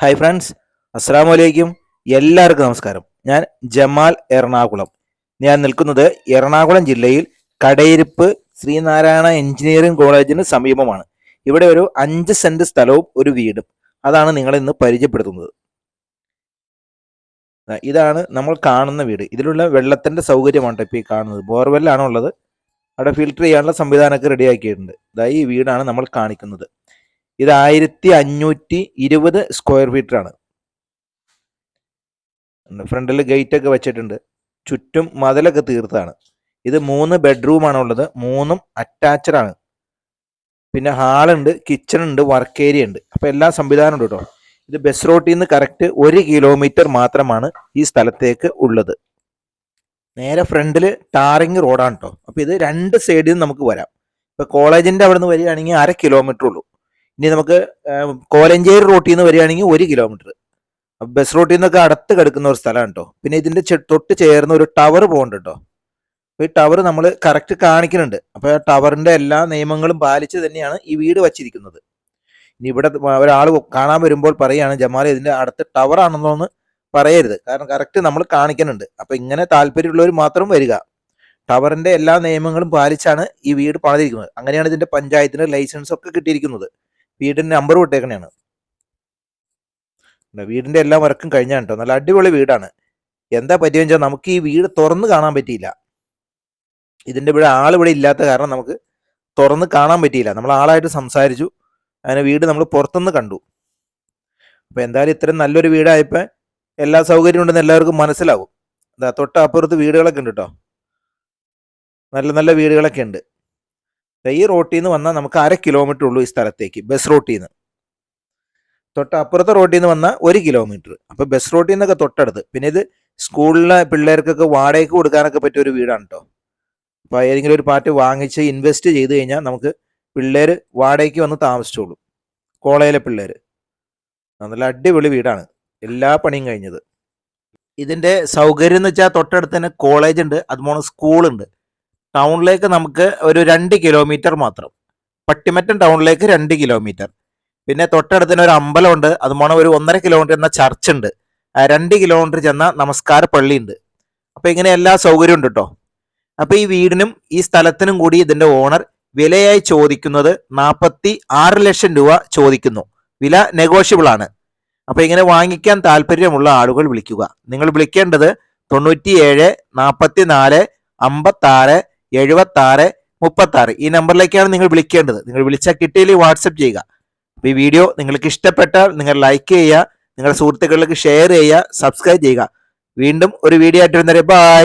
Hi friends അസ്സാം വലൈക്കും എല്ലാവർക്കും നമസ്കാരം. ഞാൻ ജമാൽ എറണാകുളം. ഞാൻ നിൽക്കുന്നത് എറണാകുളം ജില്ലയിൽ കടയിരിപ്പ് ശ്രീനാരായണ എഞ്ചിനീയറിംഗ് കോളേജിന് സമീപമാണ്. ഇവിടെ ഒരു അഞ്ച് സെന്റ് സ്ഥലവും ഒരു വീടും. അതാണ് നിങ്ങളെ ഇന്ന് പരിചയപ്പെടുത്തുന്നത്. ഇതാണ് നമ്മൾ കാണുന്ന വീട്. ഇതിലുള്ള വെള്ളത്തിന്റെ സൗകര്യമാണ് ഇപ്പോൾ ഈ കാണുന്നത്. ബോർവെല്ലാണ് ഉള്ളത് അവിടെ ഫിൽറ്റർ ചെയ്യാനുള്ള സംവിധാനമൊക്കെ റെഡിയാക്കിയിട്ടുണ്ട് ഇതായി ഈ വീടാണ് നമ്മൾ കാണിക്കുന്നത്. ഇത് ആയിരത്തി അഞ്ഞൂറ്റി ഇരുപത് സ്ക്വയർ ഫീറ്ററാണ് ഫ്രണ്ടിൽ ഗേറ്റ് ഒക്കെ വെച്ചിട്ടുണ്ട്. ചുറ്റും മതിലൊക്കെ തീർത്താണ്. ഇത് മൂന്ന് ബെഡ്റൂം ആണ് ഉള്ളത് മൂന്നും അറ്റാച്ച്ഡ് ആണ്. പിന്നെ ഹാളുണ്ട് കിച്ചൺ ഉണ്ട് വർക്ക് ഏരിയ ഉണ്ട്. അപ്പൊ എല്ലാ സംവിധാനം ഉണ്ട് കേട്ടോ. ഇത് ബസ് റോട്ടിൽ നിന്ന് കറക്റ്റ് ഒരു കിലോമീറ്റർ മാത്രമാണ് ഈ സ്ഥലത്തേക്ക് ഉള്ളത്. നേരെ ഫ്രണ്ടിൽ ടാറിങ് റോഡാണ് കേട്ടോ. അപ്പോൾ ഇത് രണ്ട് സൈഡിൽ നിന്ന് നമുക്ക് വരാം. ഇപ്പൊ കോളേജിന്റെ അവിടെ നിന്ന് വരികയാണെങ്കിൽ അര കിലോമീറ്റർ ഉള്ളൂ. ഇനി നമുക്ക് കോലഞ്ചേരി റൂട്ടിൽ നിന്ന് വരികയാണെങ്കിൽ ഒരു കിലോമീറ്റർ. ബസ് റൂട്ടിൽ നിന്നൊക്കെ അടുത്ത് കിടക്കുന്ന ഒരു സ്ഥലമാണ് കേട്ടോ. പിന്നെ ഇതിന്റെ തൊട്ട് ചേർന്ന ഒരു ടവർ പോകുന്നുണ്ട് കേട്ടോ. ഈ ടവർ നമ്മൾ കറക്റ്റ് കാണിക്കുന്നുണ്ട്. അപ്പൊ ആ ടവറിന്റെ എല്ലാ നിയമങ്ങളും പാലിച്ച് തന്നെയാണ് ഈ വീട് വച്ചിരിക്കുന്നത്. ഇനി ഇവിടെ ഒരാൾ കാണാൻ വരുമ്പോൾ പറയുകയാണ് ജമാൽ ഇതിന്റെ അടുത്ത് ടവർ ആണെന്നൊന്ന് പറയരുത്. കാരണം കറക്റ്റ് നമ്മൾ കാണിക്കുന്നുണ്ട്. അപ്പൊ ഇങ്ങനെ താല്പര്യമുള്ളവർ മാത്രം വരിക. ടവറിന്റെ എല്ലാ നിയമങ്ങളും പാലിച്ചാണ് ഈ വീട് പണിതിരിക്കുന്നത്. അങ്ങനെയാണ് ഇതിന്റെ പഞ്ചായത്തിന് ലൈസൻസ് ഒക്കെ കിട്ടിയിരിക്കുന്നത്. വീടിന്റെ നമ്പർ വിട്ടേക്കണയാണ് വീടിന്റെ എല്ലാ വർക്കും കഴിഞ്ഞാണ് കേട്ടോ നല്ല അടിപൊളി വീടാണ്. എന്താ പറ്റിയെന്ന് വെച്ചാൽ നമുക്ക് ഈ വീട് തുറന്ന് കാണാൻ പറ്റിയില്ല. ഇതിന്റെ ഇവിടെ ആളിവിടെ ഇല്ലാത്ത കാരണം നമുക്ക് തുറന്ന് കാണാൻ പറ്റിയില്ല. നമ്മൾ ആളായിട്ട് സംസാരിച്ചു. അങ്ങനെ വീട് നമ്മൾ പുറത്തുനിന്ന് കണ്ടു. അപ്പോൾ എന്തായാലും ഇത്രയും നല്ലൊരു വീടായപ്പോൾ എല്ലാ സൗകര്യം ഉണ്ടെന്ന് എല്ലാവർക്കും മനസ്സിലാവും തൊട്ടപ്പുറത്ത് വീടുകളൊക്കെ ഉണ്ട് കേട്ടോ നല്ല നല്ല വീടുകളൊക്കെ ഉണ്ട്. ഈ റോട്ടിൽ നിന്ന് വന്നാൽ നമുക്ക് അര കിലോമീറ്റർ ഉള്ളൂ ഈ സ്ഥലത്തേക്ക് ബസ് റോട്ടിൽ നിന്ന് തൊട്ട് അപ്പുറത്തെ റോട്ടിൽ നിന്ന് വന്നാൽ ഒരു കിലോമീറ്റർ അപ്പോൾ ബസ് റോട്ടിൽ നിന്നൊക്കെ തൊട്ടടുത്ത്. പിന്നെ ഇത് സ്കൂളിലെ പിള്ളേർക്കൊക്കെ വാടകയ്ക്ക് കൊടുക്കാനൊക്കെ പറ്റിയ ഒരു വീടാണ് കേട്ടോ അപ്പോൾ ഏതെങ്കിലും ഒരു പാർട്ടി വാങ്ങിച്ച് ഇൻവെസ്റ്റ് ചെയ്ത് കഴിഞ്ഞാൽ നമുക്ക് പിള്ളേർ വാടകയ്ക്ക് വന്ന് താമസിച്ചോളും. കോളേജിലെ പിള്ളേർ നല്ല അടിപൊളി വീടാണ്. എല്ലാ പണിയും കഴിഞ്ഞത്. ഇതിന്റെ സൗകര്യം എന്ന് വെച്ചാൽ തൊട്ടടുത്ത് തന്നെ കോളേജ് ഉണ്ട് അതുപോലെ സ്കൂളുണ്ട് ടൗണിലേക്ക് നമുക്ക് ഒരു രണ്ട് കിലോമീറ്റർ മാത്രം. പട്ടിമറ്റം ടൗണിലേക്ക് രണ്ട് കിലോമീറ്റർ പിന്നെ തൊട്ടടുത്തിന് ഒരു അമ്പലമുണ്ട്. അതുപോലെ ഒരു ഒന്നര കിലോമീറ്റർ എന്ന ചർച്ച് ഉണ്ട്. രണ്ട് കിലോമീറ്റർ ചെന്ന നമസ്കാര പള്ളി ഉണ്ട് അപ്പൊ ഇങ്ങനെ എല്ലാ സൗകര്യവും ഉണ്ട് കേട്ടോ അപ്പൊ ഈ വീടിനും ഈ സ്ഥലത്തിനും കൂടി ഇതിന്റെ ഓണർ വിലയായി ചോദിക്കുന്നത് നാൽപ്പത്തി ആറ് ലക്ഷം രൂപ ചോദിക്കുന്നു. വില നെഗോഷ്യബിൾ ആണ്. അപ്പൊ ഇങ്ങനെ വാങ്ങിക്കാൻ താല്പര്യമുള്ള ആളുകൾ വിളിക്കുക. നിങ്ങൾ വിളിക്കേണ്ടത് തൊണ്ണൂറ്റിയേഴ് നാൽപ്പത്തി നാല് അമ്പത്തി ആറ് എഴുപത്തി ആറ് മുപ്പത്തി ആറ് ഈ നമ്പറിലേക്കാണ് നിങ്ങൾ വിളിക്കേണ്ടത്. നിങ്ങൾ വിളിച്ചാൽ കിട്ടിയില്ലെങ്കിൽ വാട്സപ്പ് ചെയ്യുക. അപ്പൊ ഈ വീഡിയോ നിങ്ങൾക്ക് ഇഷ്ടപ്പെട്ടാൽ നിങ്ങൾ ലൈക്ക് ചെയ്യുക. നിങ്ങളുടെ സുഹൃത്തുക്കളിലേക്ക് ഷെയർ ചെയ്യുക. സബ്സ്ക്രൈബ് ചെയ്യുക. വീണ്ടും ഒരു വീഡിയോ ആയിട്ട് വരുന്നവരെ ബൈ